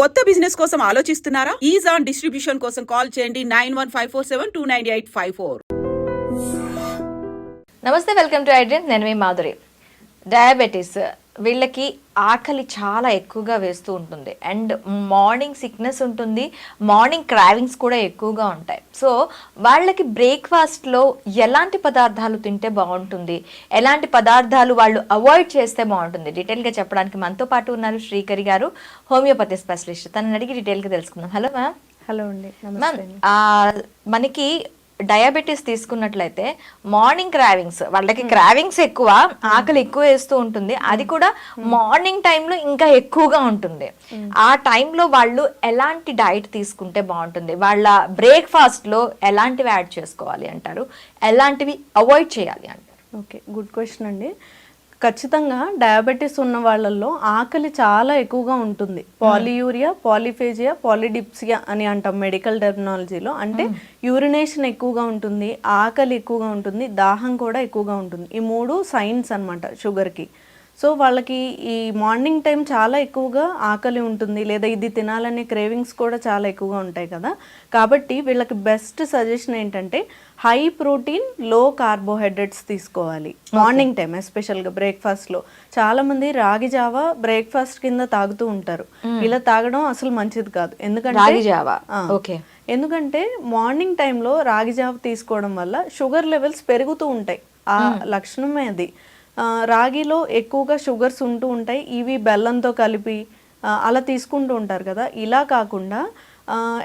కొత్త బిజినెస్ కోసం ఆలోచిస్తున్నారా? ఈజ్ ఆన్ డిస్ట్రిబ్యూషన్ కోసం కాల్ చేయండి nine one five four seven two nine eight five four. నమస్తే వెల్కమ్ టు ఐడ్రీమ్ నేను మీ మాధురి. డయాబెటీస్ వీళ్ళకి ఆకలి చాలా ఎక్కువగా వేస్తూ ఉంటుంది. అండ్ మార్నింగ్ సిక్నెస్ ఉంటుంది. మార్నింగ్ క్రావింగ్స్ కూడా ఎక్కువగా ఉంటాయి. సో వాళ్ళకి బ్రేక్ఫాస్ట్లో ఎలాంటి పదార్థాలు తింటే బాగుంటుంది? ఎలాంటి పదార్థాలు వాళ్ళు అవాయిడ్ చేస్తే బాగుంటుంది? డీటెయిల్గా చెప్పడానికి మనతో పాటు ఉన్నారు శ్రీకరి గారు హోమియోపతి స్పెషలిస్ట్. తనని అడిగి డీటెయిల్గా తెలుసుకుందాం. Hello ma'am. హలో అండి. మ్యామ్ మనకి డయాబెటీస్ తీసుకున్నట్లయితే మార్నింగ్ క్రావింగ్స్ వాళ్ళకి క్రావింగ్స్ ఎక్కువ ఆకలి ఎక్కువ వేస్తూ ఉంటుంది. అది కూడా మార్నింగ్ టైంలో ఇంకా ఎక్కువగా ఉంటుంది. ఆ టైంలో వాళ్ళు ఎలాంటి డైట్ తీసుకుంటే బాగుంటుంది? వాళ్ళ బ్రేక్ఫాస్ట్లో ఎలాంటివి యాడ్ చేసుకోవాలి అంటారు? ఎలాంటివి అవాయిడ్ చేయాలి అంటారు? ఓకే గుడ్ క్వశ్చన్ అండి. ఖచ్చితంగా డయాబెటీస్ ఉన్న వాళ్ళల్లో ఆకలి చాలా ఎక్కువగా ఉంటుంది. పాలియూరియా పాలిఫేజియా పాలిడిప్సియా అని అంటాం మెడికల్ టెర్మినాలజీలో. అంటే యూరినేషన్ ఎక్కువగా ఉంటుంది ఆకలి ఎక్కువగా ఉంటుంది దాహం కూడా ఎక్కువగా ఉంటుంది. ఈ మూడు సైన్స్ అనమాట షుగర్కి. సో వాళ్ళకి ఈ మార్నింగ్ టైం చాలా ఎక్కువగా ఆకలి ఉంటుంది లేదా ఇది తినాలనే క్రేవింగ్స్ కూడా చాలా ఎక్కువగా ఉంటాయి కదా. కాబట్టి వీళ్ళకి బెస్ట్ సజెషన్ ఏంటంటే హై ప్రోటీన్లో కార్బోహైడ్రేట్స్ తీసుకోవాలి మార్నింగ్ టైం ఎస్పెషల్గా బ్రేక్ఫాస్ట్లో. చాలామంది రాగి జావా బ్రేక్ఫాస్ట్ కింద తాగుతూ ఉంటారు. ఇలా తాగడం అసలు మంచిది కాదు. ఎందుకంటే రాగి జావా. ఓకే. ఎందుకంటే మార్నింగ్ టైంలో రాగి జావ తీసుకోవడం వల్ల షుగర్ లెవెల్స్ పెరుగుతూ ఉంటాయి. ఆ లక్షణమే అది. రాగిలో ఎక్కువగా షుగర్స్ ఉంటూ ఉంటాయి ఇవి బెల్లంతో కలిపి అలా తీసుకుంటూ ఉంటారు కదా. ఇలా కాకుండా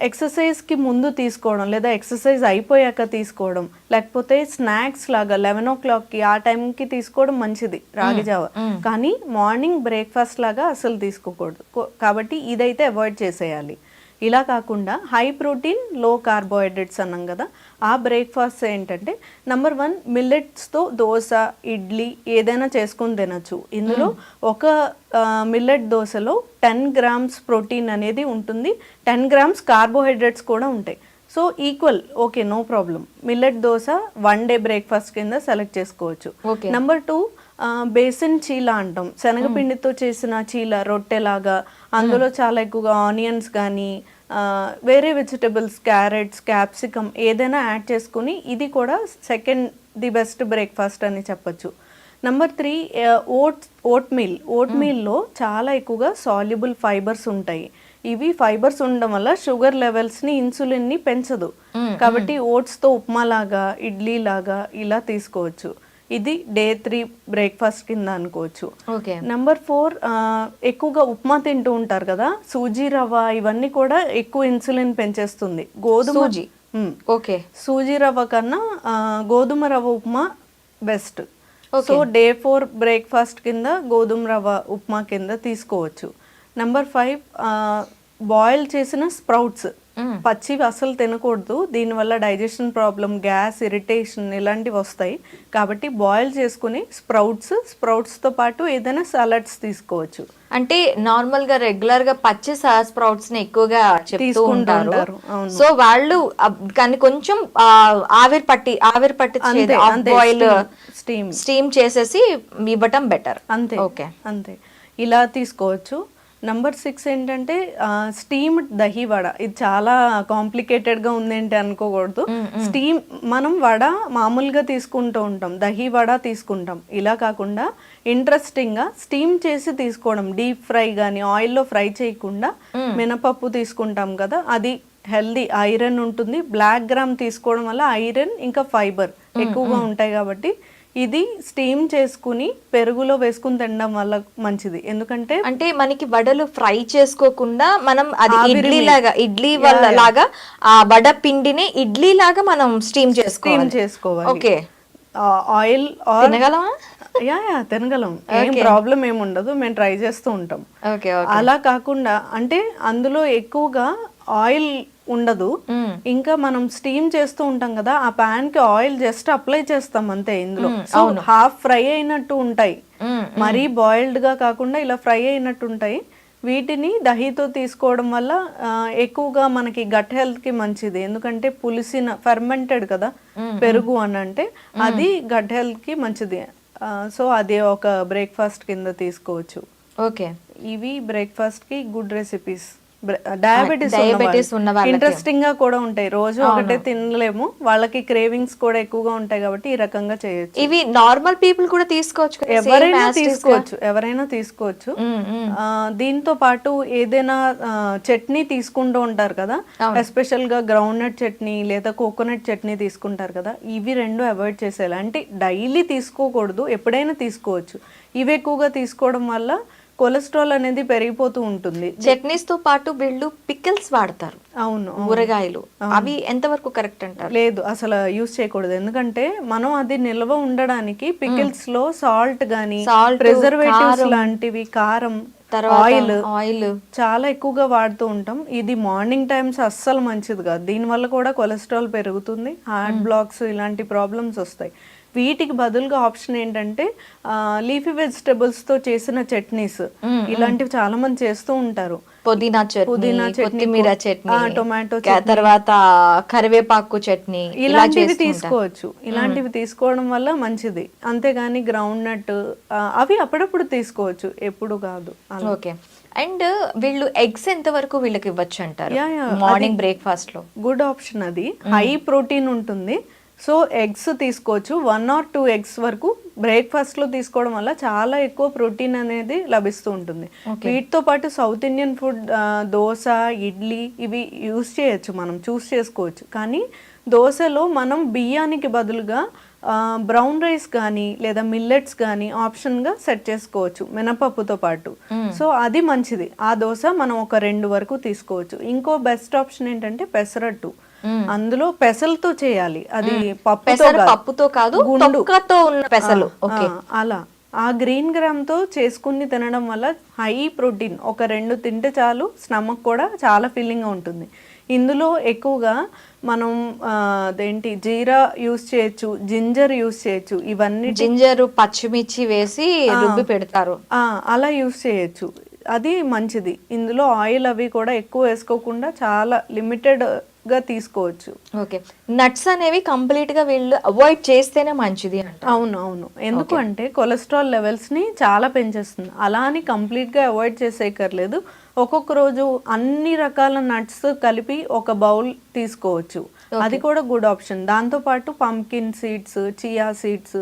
ఎక్సర్సైజ్కి ముందు తీసుకోవడం లేదా ఎక్సర్సైజ్ అయిపోయాక తీసుకోవడం లేకపోతే స్నాక్స్ లాగా లెవెన్ ఓ క్లాక్కి ఆ టైంకి తీసుకోవడం మంచిది రాగి జావ. కానీ మార్నింగ్ బ్రేక్ఫాస్ట్ లాగా అసలు తీసుకోకూడదు. కాబట్టి ఇదైతే అవాయిడ్ చేసేయాలి. ఇలా కాకుండా హై ప్రోటీన్లో కార్బోహైడ్రేట్స్ అన్నాం కదా. ఆ బ్రేక్ఫాస్ట్ ఏంటంటే నంబర్ వన్ మిల్లెట్స్తో దోశ ఇడ్లీ ఏదైనా చేసుకొని తినచ్చు. ఇందులో ఒక మిల్లెట్ దోశలో టెన్ గ్రామ్స్ ప్రోటీన్ అనేది ఉంటుంది. టెన్ గ్రామ్స్ కార్బోహైడ్రేట్స్ కూడా ఉంటాయి. So equal okay no problem millet dosa one day breakfast కింద సెలెక్ట్ చేసుకోవచ్చు. నెంబర్ టూ బేసిన్ చీల అంటాం. శనగపిండితో చేసిన చీల రొట్టెలాగా అందులో చాలా ఎక్కువగా ఆనియన్స్ కానీ వేరే వెజిటబుల్స్ క్యారెట్స్ క్యాప్సికమ్ ఏదైనా యాడ్ చేసుకుని ఇది కూడా సెకండ్ ది బెస్ట్ బ్రేక్ఫాస్ట్ అని చెప్పొచ్చు. Number three oat oat meal oat మీల్లో చాలా ఎక్కువగా సాల్యుబుల్ ఫైబర్స్ ఉంటాయి. ఇవి ఫైబర్స్ ఉండడం వల్ల షుగర్ లెవెల్స్ని ఇన్సులిన్ని పెంచదు. కాబట్టి ఓట్స్తో ఉప్మా లాగా ఇడ్లీ లాగా ఇలా తీసుకోవచ్చు. ఇది డే త్రీ బ్రేక్ఫాస్ట్ కింద అనుకోవచ్చు. ఓకే. నెంబర్ ఫోర్ ఎక్కువగా ఉప్మా తింటూ ఉంటారు కదా సూజీ రవ్వ ఇవన్నీ కూడా ఎక్కువ ఇన్సులిన్ పెంచేస్తుంది. గోధుమ. ఓకే. సూజీ రవ్వ కన్నా గోధుమ రవ్వ upma best. So day four breakfast కింద గోధుమ రవ్వ ఉప్మా కింద తీసుకోవచ్చు. నెంబర్ ఫైవ్ బాయిల్ చేసిన స్ప్రౌట్స్. పచ్చివి అసలు తినకూడదు. దీనివల్ల డైజెషన్ ప్రాబ్లం గ్యాస్ ఇరిటేషన్ ఇలాంటివి వస్తాయి. కాబట్టి బాయిల్ చేసుకుని స్ప్రౌట్స్ స్ప్రౌట్స్తో పాటు ఏదైనా సలాడ్స్ తీసుకోవచ్చు. అంటే నార్మల్గా రెగ్యులర్గా పచ్చి స్ప్రౌట్స్ని ఎక్కువగా చెప్తూ ఉంటారు. సో వాళ్ళు కానీ కొంచెం ఆవిరి పట్టి ఆవిరి పట్టి బాయిల్ steam. స్టీమ్ చేసేసి ఇవ్వటం బెటర్ అంతే ఓకే. అంతే. ఇలా తీసుకోవచ్చు. నంబర్ సిక్స్ ఏంటంటే స్టీమ్ దహి వడ. ఇది చాలా కాంప్లికేటెడ్గా ఉందేంటి అనుకోకూడదు. స్టీమ్ మనం వడ మామూలుగా తీసుకుంటూ ఉంటాం. దహి వడ తీసుకుంటాం. ఇలా కాకుండా ఇంట్రెస్టింగ్గా స్టీమ్ చేసి తీసుకోవడం. డీప్ ఫ్రై కానీ ఆయిల్లో ఫ్రై చేయకుండా మినపప్పు తీసుకుంటాం కదా అది హెల్దీ ఐరన్ ఉంటుంది. బ్లాక్ గ్రామ్ తీసుకోవడం వల్ల ఐరన్ ఇంకా ఫైబర్ ఎక్కువగా ఉంటాయి కాబట్టి ఇది స్టీమ్ చేసుకుని పెరుగులో వేసుకుని తినడం వల్ల మంచిది. ఎందుకంటే అంటే మనకి వడలు ఫ్రై చేసుకోకుండా మనం అది ఇడ్లీ. లాగా ఇడ్లీ వల్ల లాగా ఆ వడ పిండిని ఇడ్లీ లాగా మనం స్టీమ్ స్టీమ్ చేసుకోవాలి. చేసుకోవాలి. ఓకే. ఆయిల్ తినగలమా? యా యా తినగలం. ఏం ప్రాబ్లం ఏమి ఉండదు. మేము ట్రై చేస్తూ ఉంటాం. ఓకే అలా కాకుండా అంటే అందులో ఎక్కువగా ఆయిల్ ఉండదు. ఇంకా మనం స్టీమ్ చేస్తూ ఉంటాం కదా ఆ పాన్కి ఆయిల్ జస్ట్ అప్లై చేస్తాం అంతే ఇందులో. హాఫ్ ఫ్రై అయినట్టు ఉంటాయి. మరీ బాయిల్డ్గా కాకుండా ఇలా ఫ్రై అయినట్టు ఉంటాయి. వీటిని దహితో తీసుకోవడం వల్ల ఎక్కువగా మనకి గట్ హెల్త్కి మంచిది. ఎందుకంటే పులిసిన ఫెర్మెంటెడ్ కదా పెరుగు అని అంటే అది గట్ హెల్త్కి మంచిది సో అది ఒక బ్రేక్ఫాస్ట్ కింద తీసుకోవచ్చు. ఓకే. ఇవి బ్రేక్ఫాస్ట్కి గుడ్ రెసిపీస్. డయాబెటీస్ diabetes ఉన్న వాళ్ళకి. ఇంట్రెస్టింగ్గా కూడా ఉంటాయి. రోజు ఒకటే తినలేము. వాళ్ళకి క్రేవింగ్స్ కూడా ఎక్కువగా ఉంటాయి కాబట్టి ఈ రకంగా చేయొచ్చు. ఇవి నార్మల్ పీపుల్ కూడా తీసుకోవచ్చు ఎవరైనా. తీసుకోవచ్చు. ఎవరైనా తీసుకోవచ్చు. దీంతో పాటు ఏదైనా చట్నీ తీసుకుంటూ ఉంటారు కదా. ఎస్పెషల్గా గ్రౌండ్ నట్ చట్నీ లేదా కోకోనట్ చట్నీ తీసుకుంటారు కదా. ఇవి రెండు అవాయిడ్ చేసేయాలి. అంటే డైలీ తీసుకోకూడదు. ఎప్పుడైనా తీసుకోవచ్చు. ఇవి ఎక్కువగా తీసుకోవడం వల్ల కొలెస్ట్రాల్ అనేది పెరిగిపోతూ ఉంటుంది. చట్నీస్తో పాటు వీళ్ళు పికిల్స్ వాడతారు. అవును. ఊరగాయలు. అవి ఎంతవరకు కరెక్ట్ అంటారు? లేదు అసలు యూస్ చేయకూడదు. ఎందుకంటే మనం అది నిల్వ ఉండడానికి పికిల్స్లో సాల్ట్ గానీ ప్రిజర్వేటివ్స్ లాంటివి కారం తర్వాత ఆయిల్ ఆయిల్. చాలా ఎక్కువగా వాడుతూ ఉంటాం. ఇది మార్నింగ్ టైమ్స్ అస్సలు మంచిది కాదు. దీనివల్ల కూడా కొలెస్ట్రాల్ పెరుగుతుంది హార్ట్ బ్లాక్స్ ఇలాంటి ప్రాబ్లమ్స్ వస్తాయి. వీటికి బదులుగా ఆప్షన్ ఏంటంటే లీఫీ వెజిటబుల్స్తో చేసిన చట్నీస్. ఇలాంటివి చాలా మంది చేస్తూ ఉంటారు. పుదీనా చట్నీ పుదీనా చట్నీ, కొత్తిమీర చట్నీ టొమాటో తర్వాత కరివేపాకు చట్నీ ఇలా ఇలాంటివి. తీసుకోవచ్చు. ఇలాంటివి తీసుకోవడం వల్ల మంచిది. అంతేగాని గ్రౌండ్ నట్ అవి అప్పుడప్పుడు తీసుకోవచ్చు. ఎప్పుడు కాదు. ఓకే. అండ్ వీళ్ళు ఎగ్స్ ఎంత వరకు వీళ్ళకి ఇవ్వచ్చు అంటారు మార్నింగ్ బ్రేక్ఫాస్ట్లో. గుడ్ ఆప్షన్ అది. హై ప్రోటీన్ ఉంటుంది. సో ఎగ్స్ తీసుకోవచ్చు. వన్ ఆర్ టూ ఎగ్స్ వరకు బ్రేక్ఫాస్ట్లో తీసుకోవడం వల్ల చాలా ఎక్కువ ప్రోటీన్ అనేది లభిస్తూ ఉంటుంది. వీటితో పాటు south Indian food dosa idli ఇవి యూస్ చేయొచ్చు మనం చూస్ చేసుకోవచ్చు. కానీ దోశలో మనం బియ్యానికి బదులుగా బ్రౌన్ రైస్ కానీ లేదా మిల్లెట్స్ కానీ ఆప్షన్గా సెట్ చేసుకోవచ్చు మినపప్పుతో పాటు. సో అది మంచిది. ఆ దోశ మనం ఒక రెండు వరకు తీసుకోవచ్చు. ఇంకో బెస్ట్ ఆప్షన్ ఏంటంటే పెసరట్టు. అందులో పెసలతో చేయాలి. అది కాదు. పప్పుతో కాదు గుండు. తొక్కతో ఉన్న పెసలు. అలా. ఆ గ్రీన్ గ్రామ్తో చేసుకుని తినడం వల్ల హై ప్రోటీన్ ఒక రెండు తింటే చాలు స్టమక్ కూడా చాలా ఫీలింగ్ ఉంటుంది. ఇందులో ఎక్కువగా మనం అదేంటి జీరా యూస్ చేయొచ్చు జింజర్ యూస్ చేయొచ్చు ఇవన్నీ జింజర్ పచ్చిమిర్చి వేసి రుబ్బి పెడతారు. ఆ, అలా యూస్ చేయొచ్చు. అది మంచిది. ఇందులో ఆయిల్ అవి కూడా ఎక్కువ వేసుకోకుండా చాలా లిమిటెడ్ గా తీసుకోవచ్చు. ఓకే. నట్స్ అనేవి కంప్లీట్గా వీళ్ళు అవాయిడ్ చేస్తేనే మంచిది అంట. అవును అవును. ఎందుకు అంటే కొలెస్ట్రాల్ లెవెల్స్ని చాలా పెంచేస్తుంది. అలా అని కంప్లీట్గా అవాయిడ్ చేసేయక్కర్లేదు. ఒక్కొక్క రోజు అన్ని రకాల నట్స్ కలిపి ఒక బౌల్ తీసుకోవచ్చు. అది కూడా గుడ్ ఆప్షన్. దాంతో పాటు పంకిన్ సీడ్స్ చియా సీడ్స్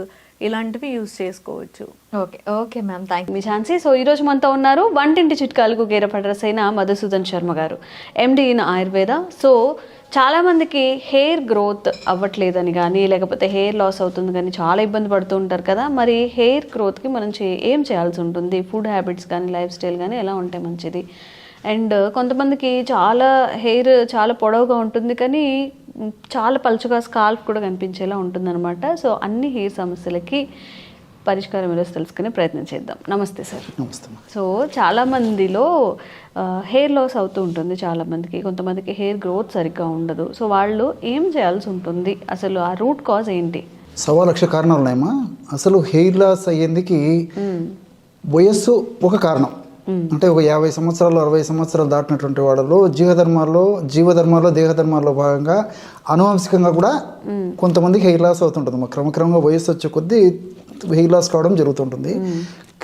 ఇలాంటివి యూస్ చేసుకోవచ్చు. ఓకే ఓకే మ్యామ్ థ్యాంక్ మీ ఝాన్సీ సో ఈ రోజు మనతో ఉన్నారు వంటింటి చిట్కాలకు గేరపడ్రస్ అయిన మధుసూదన్ శర్మ గారు ఎండి ఇన్ ఆయుర్వేద. సో చాలా మందికి హెయిర్ గ్రోత్ అవ్వట్లేదని కానీ లేకపోతే హెయిర్ లాస్ అవుతుంది కానీ చాలా ఇబ్బంది పడుతూ ఉంటారు కదా మరి హెయిర్ గ్రోత్కి మనం చే ఏం చేయాల్సి ఉంటుంది? ఫుడ్ హ్యాబిట్స్ కానీ లైఫ్ స్టైల్ కానీ ఎలా ఉంటే మంచిది? అండ్ కొంతమందికి చాలా హెయిర్ చాలా పొడవుగా ఉంటుంది కానీ చాలా పలుచగా స్కాల్ఫ్ కూడా కనిపించేలా ఉంటుందన్నమాట. సో అన్ని హెయిర్ సమస్యలకి పరిష్కారం ఈరోజు తెలుసుకునే ప్రయత్నం చేద్దాం. నమస్తే సార్. నమస్తే. సో చాలా మందిలో హెయిర్ లాస్ అవుతూ ఉంటుంది చాలా మందికి. కొంతమందికి హెయిర్ గ్రోత్ సరిగ్గా ఉండదు. సో వాళ్ళు ఏం చేయాల్సి ఉంటుంది? అసలు ఆ రూట్ కాజ్ ఏంటి? సవా లక్ష కారణాలు ఉన్నాయమ్మా. అసలు హెయిర్ లాస్ అయ్యేందుకు వయస్సు ఒక కారణం. అంటే ఒక యాభై సంవత్సరాలు అరవై సంవత్సరాలు దాటినటువంటి వాళ్ళలో జీవధర్మాల్లో జీవధర్మాల్లో దేహధర్మాల్లో భాగంగా అనువంశికంగా కూడా కొంతమందికి హెయిర్ లాస్ అవుతుంటుంది. మా క్రమక్రమంగా వయస్సు వచ్చే కొద్దీ హెయిర్ లాస్ కావడం జరుగుతుంటుంది.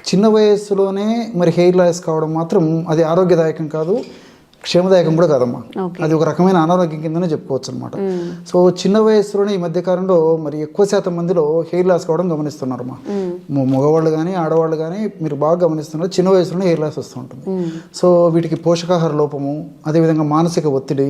చిన్న వయస్సులోనే మరి హెయిర్ లాస్ కావడం మాత్రం అది ఆరోగ్యదాయకం కాదు. క్షేమదాయకం కూడా కాదమ్మా. అది ఒక రకమైన అనారోగ్యం కిందనే చెప్పుకోవచ్చు అనమాట సో చిన్న వయసులోనే ఈ మధ్య కాలంలో మరి ఎక్కువ శాతం మందిలో హెయిర్ లాస్ కావడం గమనిస్తున్నారమ్మా. మ- మగవాళ్ళు కానీ ఆడవాళ్ళు కానీ మీరు బాగా గమనిస్తున్నారు చిన్న వయసులోనే హెయిర్ లాస్ వస్తుంటుంది సో వీటికి పోషకాహార లోపము అదేవిధంగా మానసిక ఒత్తిడి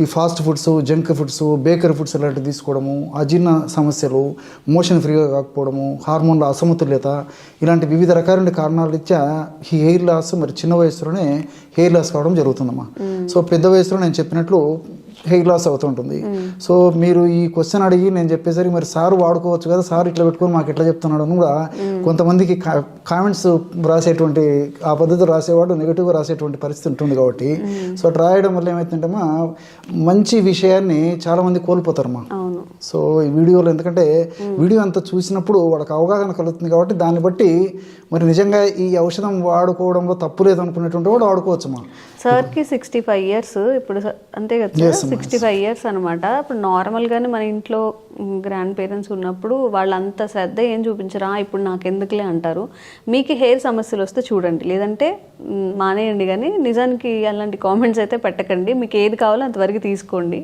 ఈ fast foods junk foods bakery foods ఇలాంటివి తీసుకోవడము అజీర్ణ సమస్యలు మోషన్ ఫ్రీగా కాకపోవడము హార్మోన్ల అసమతుల్యత ఇలాంటి వివిధ రకాలైన కారణాల రీత్యా ఈ హెయిర్ లాస్ మరి చిన్న వయసులోనే హెయిర్ లాస్ కావడం జరుగుతుందమ్మా. సో పెద్ద వయసులో నేను చెప్పినట్లు హెయిర్ లాస్ అవుతుంటుంది. సో మీరు ఈ క్వశ్చన్ అడిగి నేను చెప్పేసరికి మరి సార్ వాడుకోవచ్చు కదా సార్ ఇట్లా పెట్టుకొని మాకు ఎట్లా చెప్తున్నాడు అని కూడా కొంతమందికి కామెంట్స్ రాసేటువంటి ఆ పద్ధతి రాసేవాడు నెగిటివ్గా రాసేటువంటి పరిస్థితి ఉంటుంది కాబట్టి. సో అట్లా రాయడం వల్ల ఏమవుతుందంటేమా మంచి విషయాన్ని చాలా మంది కోల్పోతారమ్మా సో ఈ వీడియోలో ఎందుకంటే వీడియో అంతా చూసినప్పుడు వాళ్ళకి అవగాహన కలుగుతుంది కాబట్టి దాన్ని బట్టి మరి నిజంగా ఈ ఔషధం వాడుకోవడంలో తప్పు లేదు అనుకునేటువంటి వాడు వాడుకోవచ్చమ్మా సార్కి సిక్స్టీ ఫైవ్ ఇయర్స్ ఇప్పుడు అంతే కదా. సిక్స్టీ ఫైవ్ ఇయర్స్ అనమాట ఇప్పుడు నార్మల్గానే మన ఇంట్లో గ్రాండ్ పేరెంట్స్ ఉన్నప్పుడు వాళ్ళంత శ్రద్ధ ఏం చూపించరా? ఇప్పుడు నాకు ఎందుకులే అంటారు. మీకు హెయిర్ సమస్యలు వస్తే చూడండి. లేదంటే మానేయండి కానీ నిజానికి అలాంటి కామెంట్స్ అయితే పెట్టకండి. మీకు ఏది కావాలో అంతవరకు తీసుకోండి.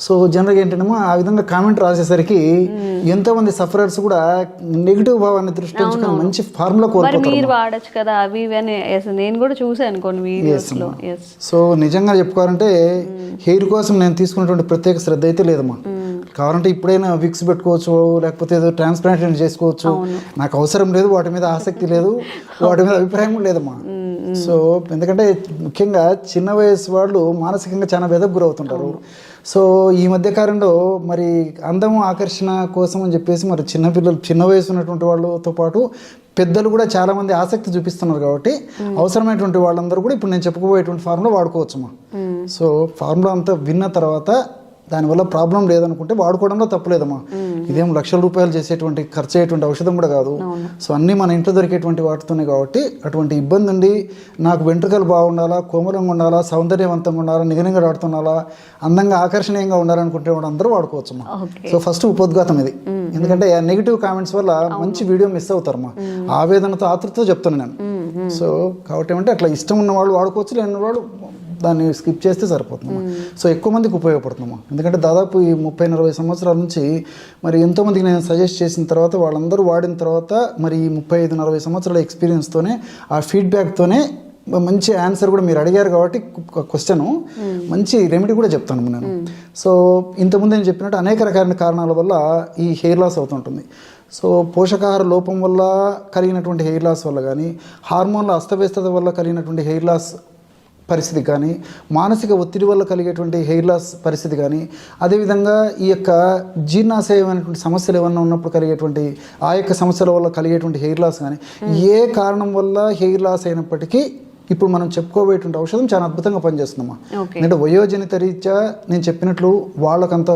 సో జనరల్గా ఏంటంటే ఆ విధంగా కామెంట్ రాసేసరికి ఎంతో మంది సఫరర్స్ కూడా నెగిటివ్ భావాన్ని దృష్టి ఉంచుకొని మంచి ఫార్ములా కోల్పోతారు మీరు వాడచ్చు కదా అవి అని. నేను కూడా చూసాను కొన్ని వీడియోస్లో. సో నిజంగా చెప్పుకోవాలంటే హెయిర్ కోసం నేను తీసుకున్నటువంటి ప్రత్యేక శ్రద్ధ అయితే లేదమ్మా. కావాలంటే ఇప్పుడైనా విక్స్ పెట్టుకోవచ్చు లేకపోతే ఏదో ట్రాన్స్ప్లాంట్ చేసుకోవచ్చు. నాకు అవసరం లేదు వాటి మీద ఆసక్తి లేదు వాటి మీద అభిప్రాయం లేదమ్మా. సో ఎందుకంటే ముఖ్యంగా చిన్న వయసు వాళ్ళు మానసికంగా చాలా వెదకు గురవుతుంటారు. సో ఈ మధ్య కాలంలో మరి అందం ఆకర్షణ కోసం అని చెప్పేసి మరి చిన్న పిల్లలు చిన్న వయసు ఉన్నటువంటి వాళ్ళతో పాటు పెద్దలు కూడా చాలా మంది ఆసక్తి చూపిస్తున్నారు కాబట్టి అవసరమైనటువంటి వాళ్ళందరూ కూడా ఇప్పుడు నేను చెప్పుకోబోయేటువంటి ఫార్ములా వాడుకోవచ్చమ్మా. సో ఫార్ములా అంతా విన్న తర్వాత దానివల్ల ప్రాబ్లం లేదనుకుంటే వాడుకోవడంలో తప్పులేదమ్మా. ఇదేం లక్షల రూపాయలు చేసేటువంటి ఖర్చు అయ్యేటువంటి ఔషధం కూడా కాదు. సో అన్నీ మన ఇంట్లో దొరికేటువంటి వాటితోనే కాబట్టి అటువంటి ఇబ్బంది ఉండి నాకు వెంట్రుకలు బాగుండాలా కోమలంగా ఉండాలా సౌందర్యవంతంగా ఉండాలా నిగనిగలాడుతుండాలా అందంగా ఆకర్షణీయంగా ఉండాలనుకుంటే కూడా అందరూ వాడుకోవచ్చమ్మా. సో ఫస్ట్ ఉపోద్ఘాతం ఇది. ఎందుకంటే ఆ నెగిటివ్ కామెంట్స్ వల్ల మంచి వీడియో మిస్ అవుతారమ్మా. ఆవేదనతో ఆతృతతో చెప్తాను నేను. సో కాబట్టి ఏమంటే అట్లా ఇష్టం ఉన్న వాళ్ళు వాడుకోవచ్చు లేని వాళ్ళు దాన్ని స్కిప్ చేస్తే సరిపోతుందమ్మా. సో ఎక్కువ మందికి ఉపయోగపడుతుందమ్మా. ఎందుకంటే దాదాపు ఈ ముప్పై నలభై సంవత్సరాల నుంచి మరి ఎంతోమందికి నేను సజెస్ట్ చేసిన తర్వాత వాళ్ళందరూ వాడిన తర్వాత మరి ఈ ముప్పై ఐదు నలభై సంవత్సరాల ఎక్స్పీరియన్స్తోనే ఆ ఫీడ్బ్యాక్తోనే మంచి ఆన్సర్ కూడా మీరు అడిగారు కాబట్టి క్వశ్చన్ మంచి రెమెడీ కూడా చెప్తాను నేను. సో ఇంతకుముందు నేను చెప్పినట్టు అనేక రకాల కారణాల వల్ల ఈ హెయిర్ లాస్ అవుతుంటుంది. సో పోషకాహార లోపం వల్ల కలిగినటువంటి హెయిర్ లాస్ వల్ల కానీ హార్మోన్ల అస్తవ్యస్తత వల్ల కలిగినటువంటి హెయిర్ లాస్ పరిస్థితి కానీ మానసిక ఒత్తిడి వల్ల కలిగేటువంటి హెయిర్ లాస్ పరిస్థితి కానీ అదేవిధంగా ఈ యొక్క జీర్ణాశయమైనటువంటి సమస్యలు ఏమన్నా ఉన్నప్పుడు కలిగేటువంటి ఆ యొక్క సమస్యల వల్ల కలిగేటువంటి హెయిర్ లాస్ కానీ ఏ కారణం వల్ల హెయిర్ లాస్ అయినప్పటికీ ఇప్పుడు మనం చెప్పుకోబోయేటువంటి ఔషధం చాలా అద్భుతంగా పనిచేస్తుందమ్మా. అంటే వయోజనిత రీత్యా నేను చెప్పినట్లు వాళ్ళకంత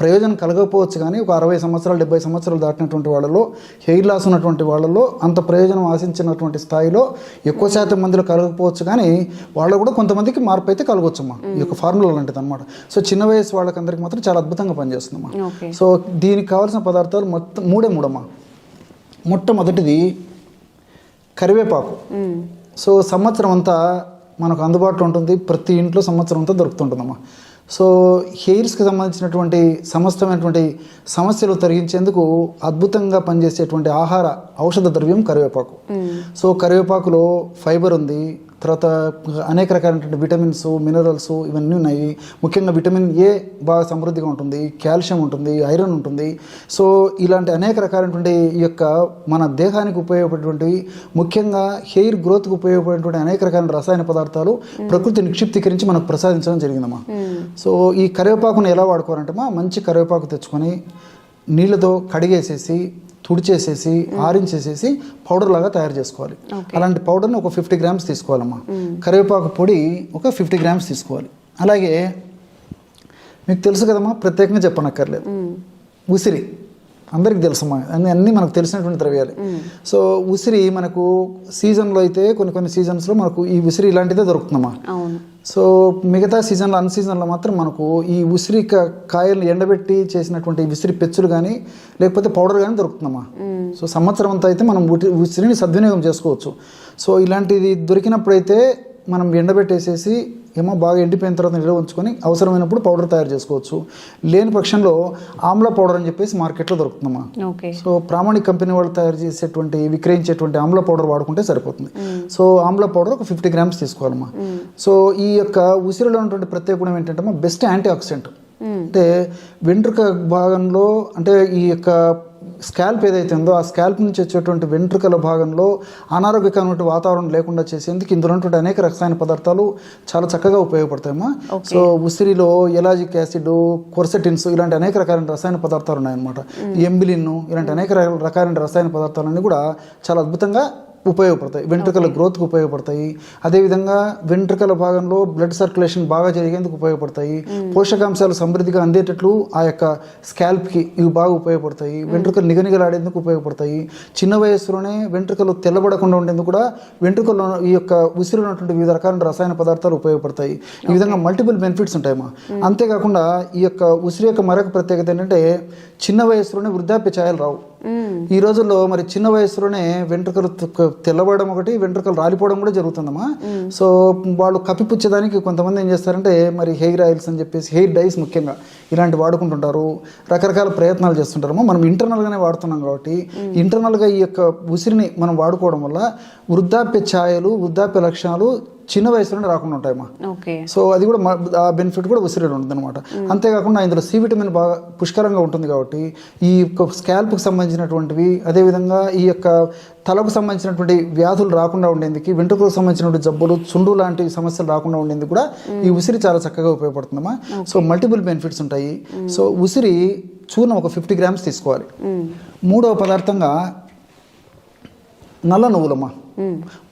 ప్రయోజనం కలగకపోవచ్చు కానీ ఒక అరవై సంవత్సరాలు డెబ్బై సంవత్సరాలు దాటినటువంటి వాళ్ళలో హెయిర్ లాస్ ఉన్నటువంటి వాళ్ళలో అంత ప్రయోజనం ఆశించినటువంటి స్థాయిలో ఎక్కువ శాతం మందిలో కలగకపోవచ్చు కానీ వాళ్ళు కూడా కొంతమందికి మార్పు అయితే కలగొచ్చమ్మా. ఈ యొక్క ఫార్ములా లాంటిది అనమాట సో చిన్న వయసు వాళ్ళకందరికి మాత్రం చాలా అద్భుతంగా పనిచేస్తుందమ్మా. సో దీనికి కావాల్సిన పదార్థాలు మొత్తం మూడే మూడమ్మా. మొట్టమొదటిది కరివేపాకు. సో సంవత్సరం అంతా మనకు అందుబాటులో ఉంటుంది ప్రతి ఇంట్లో సంవత్సరం అంతా దొరుకుతుంటుందమ్మా. సో హెయిర్స్కి సంబంధించినటువంటి సమస్తమైనటువంటి సమస్యలు తొలగించేందుకు అద్భుతంగా పనిచేసేటువంటి ఆహార ఔషధ ద్రవ్యం కరివేపాకు. సో కరివేపాకులో ఫైబర్ ఉంది తర్వాత అనేక రకాలైనటువంటి విటమిన్స్ మినరల్స్ ఇవన్నీ ఉన్నాయి. ముఖ్యంగా విటమిన్ ఏ బాగా సమృద్ధిగా ఉంటుంది కాల్షియం ఉంటుంది ఐరన్ ఉంటుంది. సో ఇలాంటి అనేక రకాలైనటువంటి ఈ యొక్క మన దేహానికి ఉపయోగపడేటువంటివి ముఖ్యంగా హెయిర్ గ్రోత్కి ఉపయోగపడేటువంటి అనేక రకాల రసాయన పదార్థాలు ప్రకృతి నిక్షిప్తీకరించి మనకు ప్రసాదించడం జరిగిందమ్మా. సో ఈ కరివేపాకును ఎలా వాడుకోవాలంటే మా మంచి కరివేపాకు తెచ్చుకొని నీళ్ళతో కడిగేసేసి తుడిచేసేసి ఆరించేసేసి పౌడర్ లాగా తయారు చేసుకోవాలి. అలాంటి పౌడర్ని ఒక ఫిఫ్టీ గ్రామ్స్ తీసుకోవాలమ్మా. కరివేపాకు పొడి ఒక ఫిఫ్టీ గ్రామ్స్ తీసుకోవాలి. అలాగే మీకు తెలుసు కదమ్మా ప్రత్యేకంగా చెప్పనక్కర్లేదు. ఉసిరి. అందరికి తెలుసమ్మా అన్ని అన్నీ మనకు తెలిసినటువంటి ద్రవ్యాలు. సో ఉసిరి మనకు సీజన్లో అయితే కొన్ని కొన్ని సీజన్స్లో మనకు ఈ ఉసిరి ఇలాంటిదే దొరుకుతుందమ్మా. సో మిగతా సీజన్లో అన్ సీజన్లో మాత్రం మనకు ఈ ఉసిరి క- కాయలను ఎండబెట్టి చేసినటువంటి ఉసిరి పెచ్చులు కానీ లేకపోతే పౌడర్ కానీ దొరుకుతుందమ్మా. సో సంవత్సరం అంతా అయితే మనం ఉసిరిని సద్వినియోగం చేసుకోవచ్చు. సో ఇలాంటిది దొరికినప్పుడైతే మనం ఎండబెట్టేసేసి ఏమో బాగా ఎండిపోయిన తర్వాత నిల్వ ఉంచుకొని అవసరమైనప్పుడు పౌడర్ తయారు చేసుకోవచ్చు. లేని పక్షంలో ఆమ్లా పౌడర్ అని చెప్పేసి మార్కెట్లో దొరుకుతుందమ్మా. సో ప్రామాణిక కంపెనీ వాళ్ళు తయారు చేసేటువంటి విక్రయించేటువంటి ఆమ్ల పౌడర్ వాడుకుంటే సరిపోతుంది. సో ఆమ్ల పౌడర్ ఒక ఫిఫ్టీ గ్రామ్స్ తీసుకోవాలమ్మా. సో ఈ యొక్క ఉసిరిలో ఉన్నటువంటి ప్రత్యేక గుణం ఏంటంటే బెస్ట్ యాంటీ ఆక్సిడెంట్. అంటే వెంట్రుక భాగంలో అంటే ఈ యొక్క స్కాల్ప్ ఏదైతే ఉందో ఆ స్కాల్ప్ నుంచి వచ్చేటువంటి వెంట్రుకల భాగంలో అనారోగ్యకరమైన వాతావరణం లేకుండా చేసేందుకు ఇందులో ఉన్నటువంటి అనేక రసాయన పదార్థాలు చాలా చక్కగా ఉపయోగపడతాయమ్మా సో ఉసిరిలో ఎలాజిక్ యాసిడ్ కొర్సెటిన్స్ ఇలాంటి అనేక రకాలైన రసాయన పదార్థాలు ఉన్నాయన్నమాట. ఎంబిలిన్ ఇలాంటి అనేక రకాల- రకాలైన రసాయన పదార్థాలన్నీ కూడా చాలా అద్భుతంగా ఉపయోగపడతాయి. వెంట్రుకల గ్రోత్కి ఉపయోగపడతాయి. అదేవిధంగా వెంట్రుకల భాగంలో బ్లడ్ సర్క్యులేషన్ బాగా జరిగేందుకు ఉపయోగపడతాయి. పోషకాంశాలు సమృద్ధిగా అందేటట్లు ఆ యొక్క స్కాల్ప్కి ఇవి బాగా ఉపయోగపడతాయి. వెంట్రుకలు నిగనిగలాడేందుకు ఉపయోగపడతాయి. చిన్న వయస్సులోనే వెంట్రుకలు తెల్లబడకుండా ఉండేందుకు కూడా వెంట్రుకల్లో ఈ యొక్క ఉసిరిలో ఉన్నటువంటి వివిధ రకాల రసాయన పదార్థాలు ఉపయోగపడతాయి. ఈ విధంగా మల్టిపుల్ బెనిఫిట్స్ ఉంటాయమ్మా అంతేకాకుండా ఈ యొక్క ఉసిరి యొక్క మరొక ప్రత్యేకత ఏంటంటే చిన్న వయస్సులోనే వృద్ధాప్య ఛాయలు రావు. ఈ రోజుల్లో మరి చిన్న వయసులోనే వెంట్రుకలు తెల్లబడడం ఒకటి వెంట్రుకలు రాలిపోవడం కూడా జరుగుతుందమ్మా. సో వాళ్ళు కప్పిపుచ్చేదానికి కొంతమంది ఏం చేస్తారంటే మరి హెయిర్ ఆయిల్స్ అని చెప్పేసి హెయిర్ డైస్ ముఖ్యంగా ఇలాంటి వాడుకుంటుంటారు. రకరకాల ప్రయత్నాలు చేస్తుంటారమ్మా. మనం ఇంటర్నల్గానే వాడుతున్నాం కాబట్టి ఇంటర్నల్గా ఈ యొక్క ఉసిరిని మనం వాడుకోవడం వల్ల వృద్ధాప్య ఛాయలు వృద్ధాప్య లక్షణాలు చిన్న వయసులోనే రాకుండా ఉంటాయమ్మా. ఓకే. సో అది కూడా ఆ బెనిఫిట్ కూడా ఉసిరిలో ఉంటుంది అనమాట అంతేకాకుండా ఇందులో సి విటమిన్ బాగా పుష్కలంగా ఉంటుంది కాబట్టి ఈ యొక్క స్కాల్ప్కి సంబంధించినటువంటివి అదేవిధంగా ఈ యొక్క తలకు సంబంధించినటువంటి వ్యాధులు రాకుండా ఉండేందుకు వెంట్రుకలకు సంబంధించినటువంటి జబ్బులు చుండు లాంటి సమస్యలు రాకుండా ఉండేందుకు కూడా ఈ ఉసిరి చాలా చక్కగా ఉపయోగపడుతుందమ్మా. సో మల్టిపుల్ బెనిఫిట్స్ ఉంటాయి. సో ఉసిరి చూర్ణం ఒక ఫిఫ్టీ గ్రామ్స్ తీసుకోవాలి. మూడవ పదార్థంగా నల్ల నువ్వులమ్మా.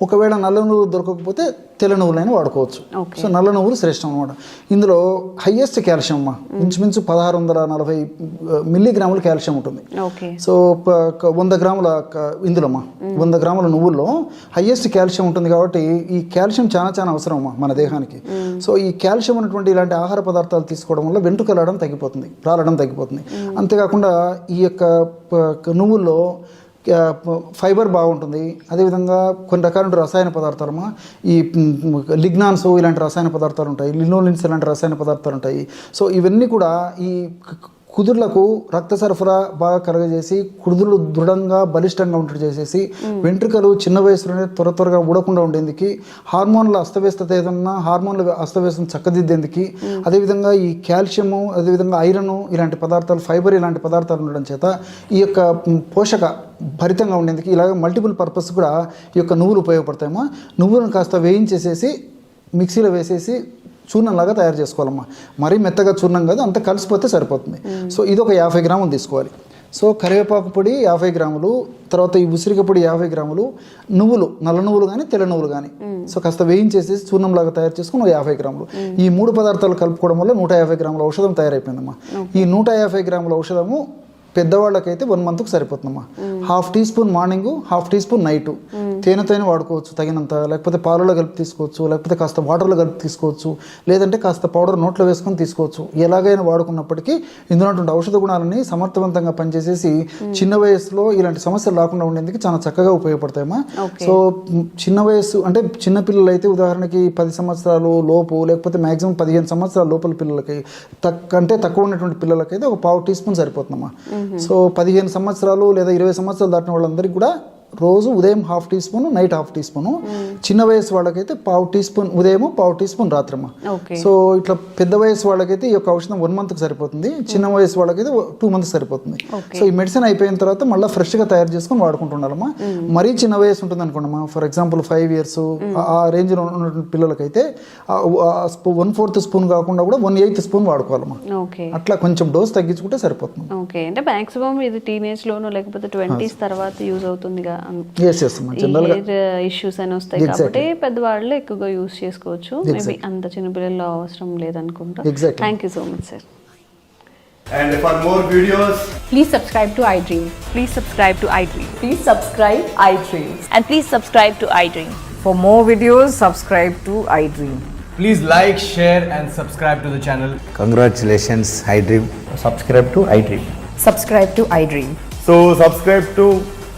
ఒకవేళ నల్ల నువ్వులు దొరకకపోతే తెల్ల నువ్వులైనా వాడుకోవచ్చు. సో నల్ల నువ్వులు శ్రేష్టం అనమాట ఇందులో హయ్యెస్ట్ కాల్షియం అమ్మా ఇంచుమించు పదహారు వందల నలభై మిల్లీగ్రాముల కాల్షియం ఉంటుంది. సో వంద గ్రాముల క- ఇందులోమ్మా వంద గ్రాముల నువ్వుల్లో హయ్యెస్ట్ కాల్షియం ఉంటుంది కాబట్టి ఈ కాల్షియం చాలా చాలా అవసరం అమ్మా మన దేహానికి. సో ఈ కాల్షియం ఉన్నటువంటి ఇలాంటి ఆహార పదార్థాలు తీసుకోవడం వల్ల వెంట్రుకలడం తగ్గిపోతుంది రాలడం తగ్గిపోతుంది. అంతేకాకుండా ఈ యొక్క నువ్వుల్లో ఫైబర్ బాగుంటుంది. అదేవిధంగా కొన్ని రకాల రసాయన పదార్థాలమ్మా ఈ లిగ్నాన్స్ ఇలాంటి రసాయన పదార్థాలు ఉంటాయి లినోలిన్స్ ఇలాంటి రసాయన పదార్థాలు ఉంటాయి సో ఇవన్నీ కూడా ఈ కుదుర్లకు రక్త సరఫరా బాగా కలగజేసి కుదుర్లు దృఢంగా బలిష్టంగా ఉంటుంది చేసేసి వెంట్రుకలు చిన్న వయసులోనే త్వర త్వరగా ఊడకుండా ఉండేందుకు హార్మోన్ల అస్తవ్యస్తత ఏదన్నా హార్మోన్ల అస్తవ్యస్తం చక్కదిద్దేందుకు అదేవిధంగా ఈ కాల్షియము అదేవిధంగా ఐరన్ ఇలాంటి పదార్థాలు ఫైబర్ ఇలాంటి పదార్థాలు ఉండడం చేత ఈ యొక్క పోషక భరితంగా ఉండేందుకు ఇలాగ మల్టిపుల్ పర్పస్ కూడా ఈ యొక్క నువ్వులు ఉపయోగపడతాయమ్మా నువ్వులను కాస్త వేయించేసేసి మిక్సీలో వేసేసి చూర్ణంలాగా తయారు చేసుకోవాలమ్మా. మరీ మెత్తగా చూర్ణం కాదు అంత కలిసిపోతే సరిపోతుంది. సో ఇది ఒక యాభై గ్రాములు తీసుకోవాలి. సో కరివేపాకు పొడి యాభై గ్రాములు తర్వాత ఈ ఉసిరిక పొడి యాభై గ్రాములు నువ్వులు నల్ల నువ్వులు కానీ తెల్ల నువ్వులు కానీ సో కాస్త వేయించేసి చూర్ణంలాగా తయారు చేసుకుని ఒక యాభై గ్రాములు. ఈ మూడు పదార్థాలు కలుపుకోవడం వల్ల నూట యాభై గ్రాముల ఔషధం తయారైపోయిందమ్మా. ఈ నూట యాభై గ్రాముల ఔషధము పెద్దవాళ్ళకైతే వన్ మంత్కి సరిపోతుందమ్మా. Half teaspoon morning half teaspoon night. తేనెతోనే వాడుకోవచ్చు తగినంత లేకపోతే పాలలో కలిపి తీసుకోవచ్చు లేకపోతే కాస్త వాటర్లో కలిపి తీసుకోవచ్చు లేదంటే కాస్త పౌడర్ నోట్లో వేసుకొని తీసుకోవచ్చు. ఎలాగైనా వాడుకున్నప్పటికీ ఇందులో ఔషధ గుణాలని సమర్థవంతంగా పనిచేసేసి చిన్న వయసులో ఇలాంటి సమస్యలు రాకుండా ఉండేందుకు చాలా చక్కగా ఉపయోగపడతాయమ్మా సో చిన్న వయసు అంటే చిన్న పిల్లలు అయితే ఉదాహరణకి పది సంవత్సరాలు లోపు లేకపోతే మాక్సిమం పదిహేను సంవత్సరాల లోపల పిల్లలకి తక్ అంటే తక్కువ ఉన్నటువంటి పిల్లలకైతే ఒక పావు టీ స్పూన్ సరిపోతుందమ్మా. సో పదిహేను సంవత్సరాలు లేదా ఇరవై సంవత్సరాలు దాటిన వాళ్ళందరికీ కూడా రోజు ఉదయం half teaspoon night half teaspoon. చిన్న వయసు వాళ్ళకైతే పావు టీ స్పూన్ ఉదయం పావు టీ స్పూన్ రాత్రమ్మా. సో ఇట్లా పెద్ద వయసు వాళ్ళకైతే ఈ యొక్క ఔషధం వన్ మంత్కి సరిపోతుంది. చిన్న వయసు వాళ్ళకైతే టూ మంత్స్ సరిపోతుంది. సో ఈ మెడిసిన్ అయిపోయిన తర్వాత మళ్ళీ ఫ్రెష్గా తయారు చేసుకొని వాడుకుంటుండాలమ్మా. మరీ చిన్న వయసు ఉంటుంది అనుకోండమ్మా ఫర్ ఎగ్జాంపుల్ ఫైవ్ ఇయర్స్ ఆ రేంజ్లో ఉన్నటువంటి పిల్లలకైతే వన్ ఫోర్త్ స్పూన్ కాకుండా కూడా వన్ ఎయిత్ స్పూన్ వాడుకోవాలమ్మా. అట్లా కొంచెం డోస్ తగ్గించుకుంటే సరిపోతుంది. ఓకే. అంటే మాక్సిమం ఇది టీనేజ్ లోనో లేకపోతే ట్వంటీస్ తర్వాత యూజ్ అవుతుందిగా? ఇష్యూస్ అని వస్తాయి కాబట్టి పెద్దవాళ్ళు ఎక్కువగా యూజ్ చేసుకోవచ్చు మేబీ అంత చిన్నపిల్లల్లో అవసరం లేదనుకుంటా. Thank you so much sir And for more videos, Please subscribe to iDream. Please subscribe to iDream. Please subscribe iDream. And please subscribe to iDream. For more videos, subscribe to iDream. please like, share, and subscribe to the channel. Congratulations, iDream. Subscribe to iDream. Subscribe to iDream. So, subscribe to